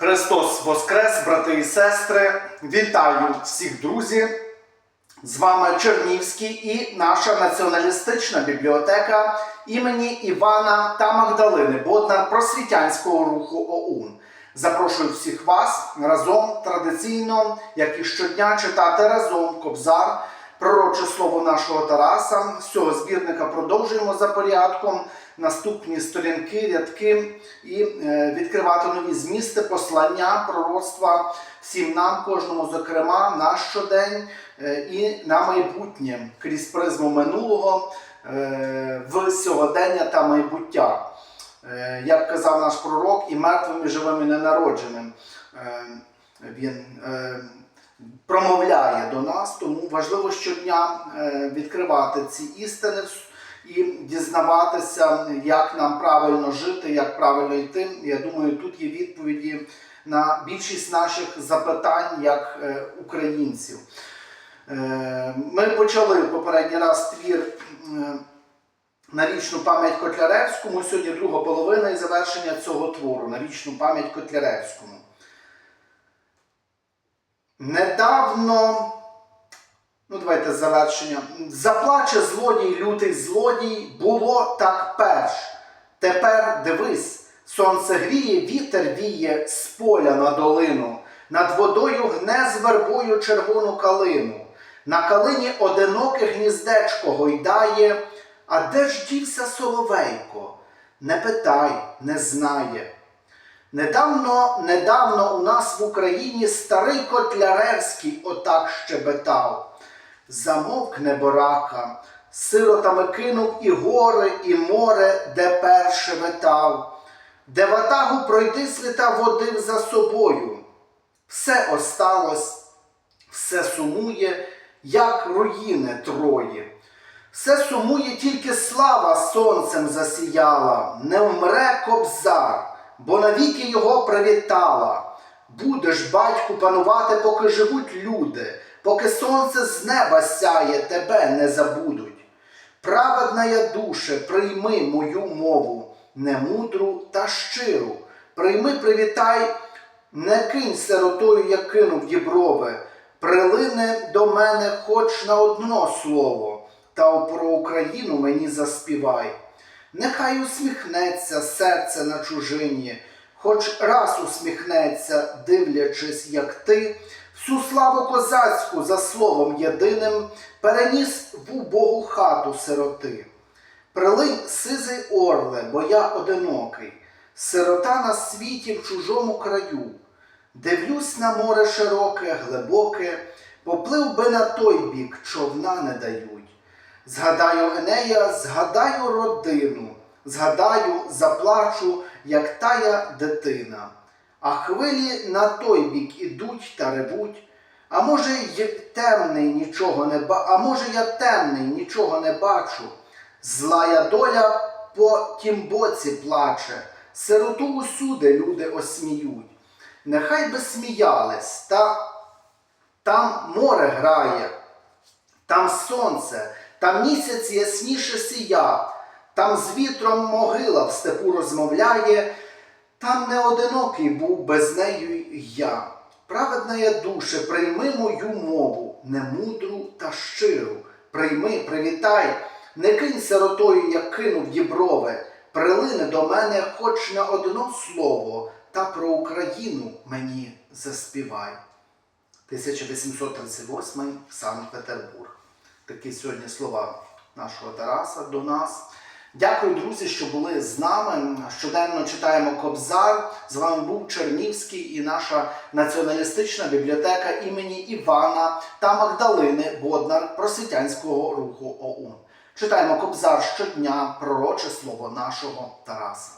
Христос Воскрес, брати і сестри! Вітаю всіх друзі! З вами Чернівський і наша націоналістична бібліотека імені Івана та Магдалини Боднар просвітянського руху ОУН. Запрошую всіх вас разом традиційно, як і щодня, читати разом Кобзар, пророче слово нашого Тараса. З цього збірника продовжуємо за порядком наступні сторінки, рядки і е, відкривати нові змісти, послання, пророцтва всім нам, кожному, зокрема, на щодень е, і на майбутнє крізь призму минулого е, в сьогодення та майбуття. Як казав наш пророк, і мертвим, і живим, і ненародженим він промовляє до нас, тому важливо щодня е, відкривати ці істини і дізнаватися, як нам правильно жити, як правильно йти. Я думаю, тут є відповіді на більшість наших запитань як е, українців. Е, Ми почали попередній раз твір. на вічну пам'ять Котляревському. Сьогодні друга половина і завершення цього твору на вічну пам'ять Котляревському. Недавно, ну давайте завершення. Заплаче злодій, лютий злодій, було так перш. Тепер дивись, сонце гріє, вітер віє з поля на долину, над водою гне з вербою червону калину. На калині одиноке гніздечко гойдає, а де ж дівся соловейко? Не питай, не знає. Недавно, недавно у нас в Україні старий Котляревський отак щебетав. Замовк неборака, сиротами кинув і гори, і море, де перше витав, де ватагу пройти світа водив за собою. Все осталось, все сумує, як руїни троє. Все сумує, тільки слава сонцем засіяла, не вмре кобзар, бо навіки його привітала. Будеш, батьку, панувати, поки живуть люди, поки сонце з неба сяє, тебе не забудуть. Праведна я душе, прийми мою мову, немудру та щиру. Прийми, привітай, не кинь сиротою, як кинув діброви, прилине до мене хоч на одно слово, та про Україну мені заспівай. Нехай усміхнеться серце на чужині, хоч раз усміхнеться, дивлячись, як ти, всю славу козацьку за словом єдиним переніс в убогу хату сироти. Прилинь сизий орле, бо я одинокий, сирота на світі в чужому краю. Дивлюсь на море широке, глибоке, поплив би на той бік, човна не дають. Згадаю Енея, згадаю родину, згадаю, заплачу, як тая дитина. А хвилі на той бік ідуть та ревуть. А може, й темний нічого не ба... а може, я темний нічого не бачу. Злая доля по тім боці плаче, сироту усюди люди осміють. Нехай би сміялись, та там море грає, там сонце, там місяць ясніше сія, там з вітром могила в степу розмовляє, там не одинокий був без нею я. Праведна я душе, прийми мою мову, немудру та щиру. Прийми, привітай, не кинь сиротою, як кинув діброви, прилини до мене хоч на одно слово, та про Україну мені заспівай. 1838 Санкт-Петербург. Такі сьогодні слова нашого Тараса до нас. Дякую, друзі, що були з нами. Щоденно читаємо Кобзар. З вами був Чернівський і наша націоналістична бібліотека імені Івана та Магдалини Боднар просвітянського руху ОУН. Читаємо Кобзар щодня, пророче слово нашого Тараса.